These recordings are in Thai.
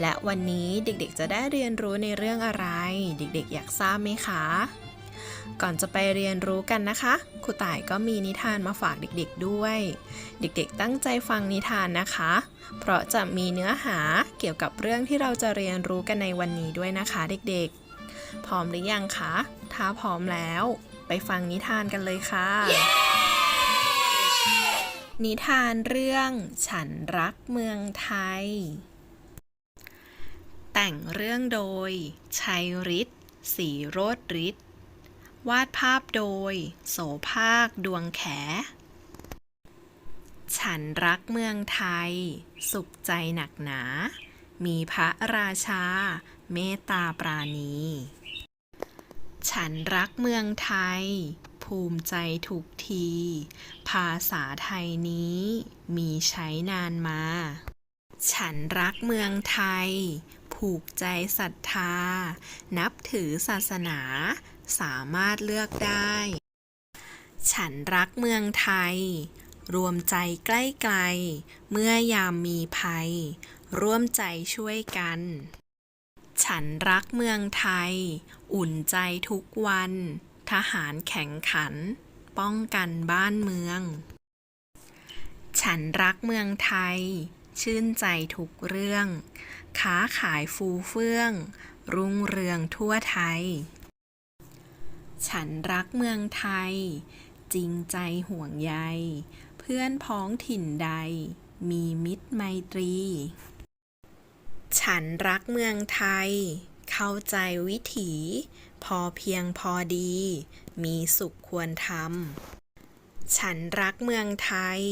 และวันนี้เด็กๆจะได้เรียนรู้ในเรื่องอะไร เด็กๆ อยากทราบไหมคะ ก่อนจะไปเรียนรู้กันนะคะครูต่ายก็มีนิทานมาฝากเด็กๆด้วย เด็กๆตั้งใจฟังนิทานนะคะ เพราะจะมีเนื้อหาเกี่ยวกับเรื่องที่เราจะเรียนรู้กันในวันนี้ด้วยนะคะ เด็กๆ พร้อมหรือยังคะ ถ้าพร้อมแล้ว ไปฟังนิทานกันเลยค่ะนิทานเรื่องฉันรักเมืองไทย แต่งเรื่องโดย ชัยฤทธิ์ศรีโรดฤทธิ์วาดภาพโดย โสภาคดวงแข ฉันรักเมืองไทย สุขใจหนักหนา มีพระราชา เมตตาปราณี ฉันรักเมืองไทย ภูมิใจทุกที ภาษาไทยนี้มีใช้นานมา ฉันรักเมืองไทย ผูกใจศรัทธา นับถือศาสนา สามารถเลือกได้ ฉันรักเมืองไทย รวมใจใกล้ไกล เมื่อยามมีภัย ร่วมใจช่วยกัน ฉันรักเมืองไทย อุ่นใจทุกวัน ทหารแข็งขัน ป้องกันบ้านเมือง ฉันรักเมืองไทย ชื่นใจทุกเรื่อง ค้าขายฟูเฟื่อง รุ่งเรืองทั่วไทย ฉันรักเมืองไทย จริงใจห่วงใย เพื่อนพ้องถิ่นใด มีมิตรไมตรี ฉันรักเมืองไทย เข้าใจวิถี พอเพียงพอดี มีสุขควรทำฉันรักเมืองไทย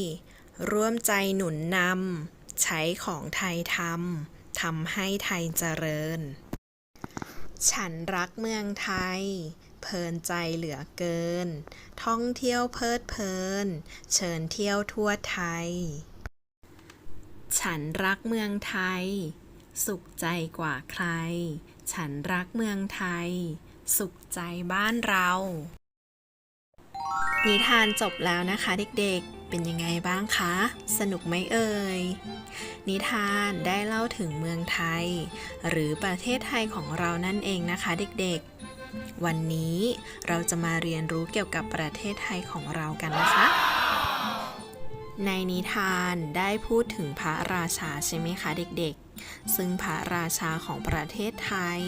ร่วมใจหนุนนำ ใช้ของไทยทำทำให้ไทยเจริญ ฉันรักเมืองไทย เพลินใจเหลือเกิน ท่องเที่ยวเพลิดเพลิน เชิญเที่ยวทั่วไทย ฉันรักเมืองไทย สุขใจกว่าใคร ฉันรักเมืองไทย สุขใจบ้านเรา นิทานจบแล้วนะคะเด็กๆ เป็นยังไงบ้างคะ สนุกไหมเอ่ย นิทานได้เล่าถึงเมืองไทย หรือประเทศไทยของเรานั่นเองนะคะเด็กๆ วันนี้เราจะมาเรียนรู้เกี่ยวกับประเทศไทยของเรากันนะคะ ในนิทานได้พูดถึงพระราชาใช่ไหมคะเด็กๆ ซึ่งพระราชาของประเทศไทย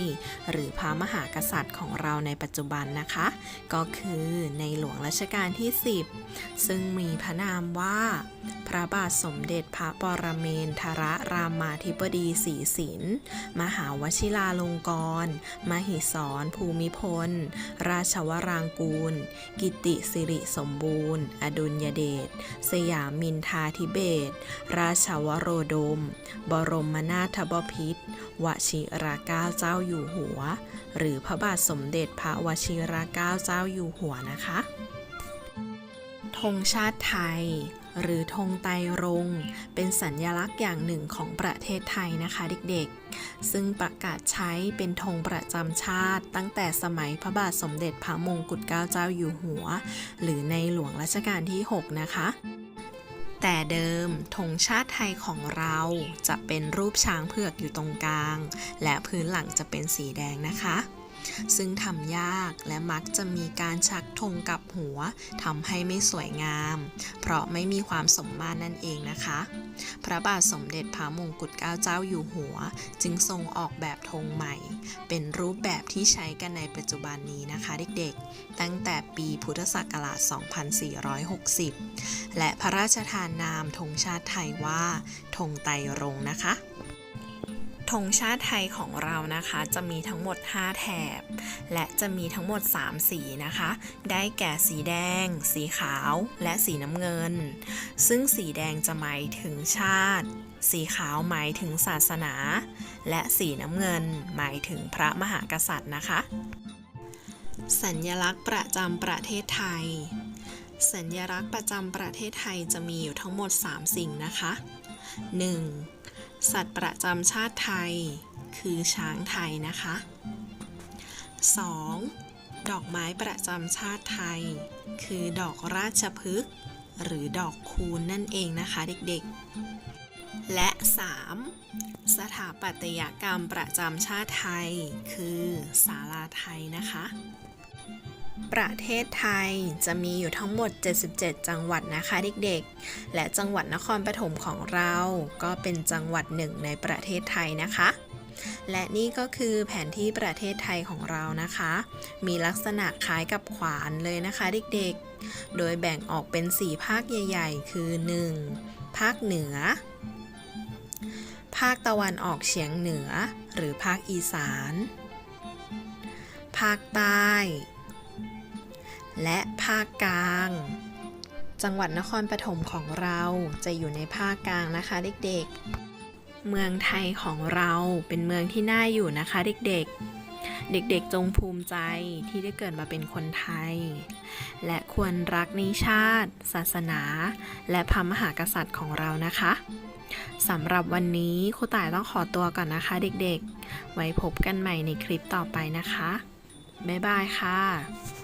หรือพระมหากษัตริย์ของเราในปัจจุบันนะคะ ก็คือในหลวงรัชกาลที่ 10 ซึ่งมีพระนามว่า พระบาทสมเด็จพระปรเมนทรรามาธิบดีศรีสินมหาวชิราลงกรณ์มหิศรภูมิพล ราชวรางกูล กิติสิริสมบูรณ์ อดุลยเดชสยามินทาธิเบศราชวโรดม บรมนาถบพิตรวชิราเกล้าเจ้าอยู่หัว หรือพระบาทสมเด็จพระวชิราเกล้าเจ้าอยู่หัวนะคะธงชาติไทย หรือธงไตรรงค์เป็นสัญลักษณ์อย่างหนึ่งของประเทศไทยนะคะเด็กๆ ซึ่งประกาศใช้เป็นธงประจำชาติ ตั้งแต่สมัยพระบาทสมเด็จพระมงกุฎเกล้าเจ้าอยู่หัว หรือในหลวงรัชกาลที่ 6 นะคะ แต่เดิมธงชาติไทยของเราจะเป็นรูปช้างเผือกอยู่ตรงกลาง และพื้นหลังจะเป็นสีแดงนะคะ ซึ่งทำยากและมักจะมีการชักธงกับหัวทำให้ไม่สวยงาม เพราะไม่มีความสมมาตรนั่นเองนะคะ พระบาทสมเด็จพระมงกุฎเกล้าเจ้าอยู่หัว จึงทรงออกแบบธงใหม่ เป็นรูปแบบที่ใช้กันในปัจจุบันนี้นะคะเด็กๆ ตั้งแต่ปีพุทธศักราช 2460 และพระราชทานนามธงชาติไทยว่าธงไตรรงค์นะคะ งชาติไทยของเรานะคะ จะมีทั้งหมด 5 แถบ และจะมีทั้งหมด 3 สีนะคะ ได้แก่สีแดง สีขาว และสีน้ำเงิน ซึ่งสีแดงจะหมายถึงชาติ สีขาวหมายถึงศาสนา และสีน้ำเงินหมายถึงพระมหากษัตริย์นะคะ สัญลักษณ์ประจำประเทศไทย สัญลักษณ์ประจำประเทศไทยจะมีอยู่ทั้งหมด 3 สิ่งนะคะ 1. สัตว์ประจำชาติไทย คือช้างไทยนะคะ 2. ดอกไม้ประจำชาติไทย คือดอกราชพฤกษ์หรือดอกคูณนั่นเองนะคะเด็กๆ และ 3. สถาปัตยกรรมประจำชาติไทย คือศาลาไทยนะคะ ประเทศไทยจะมีอยู่ทั้งหมด 77 จังหวัดนะคะเด็กๆ และจังหวัดนครปฐมของเราก็เป็นจังหวัดหนึ่งในประเทศไทยนะคะ และนี่ก็คือแผนที่ประเทศไทยของเรานะคะ มีลักษณะคล้ายกับขวานเลยนะคะเด็กๆ โดยแบ่งออกเป็น 4 ภาคใหญ่ ๆ คือ 1. ภาคเหนือ ภาคตะวันออกเฉียงเหนือ หรือภาคอีสาน ภาคใต้ และภาคกลาง จังหวัดนครปฐมของเราจะอยู่ในภาคกลางนะคะเด็กๆ เมืองไทยของเราเป็นเมืองที่น่าอยู่นะคะเด็กๆเด็กๆ จงภูมิใจที่ได้เกิดมาเป็นคนไทย และควรรักในชาติ ศาสนา และพระมหากษัตริย์ของเรานะคะสำหรับวันนี้ครูต่ายต้องขอตัวก่อนนะคะเด็กๆ ไว้พบกันใหม่ในคลิปต่อไปนะคะ บ๊ายบายค่ะ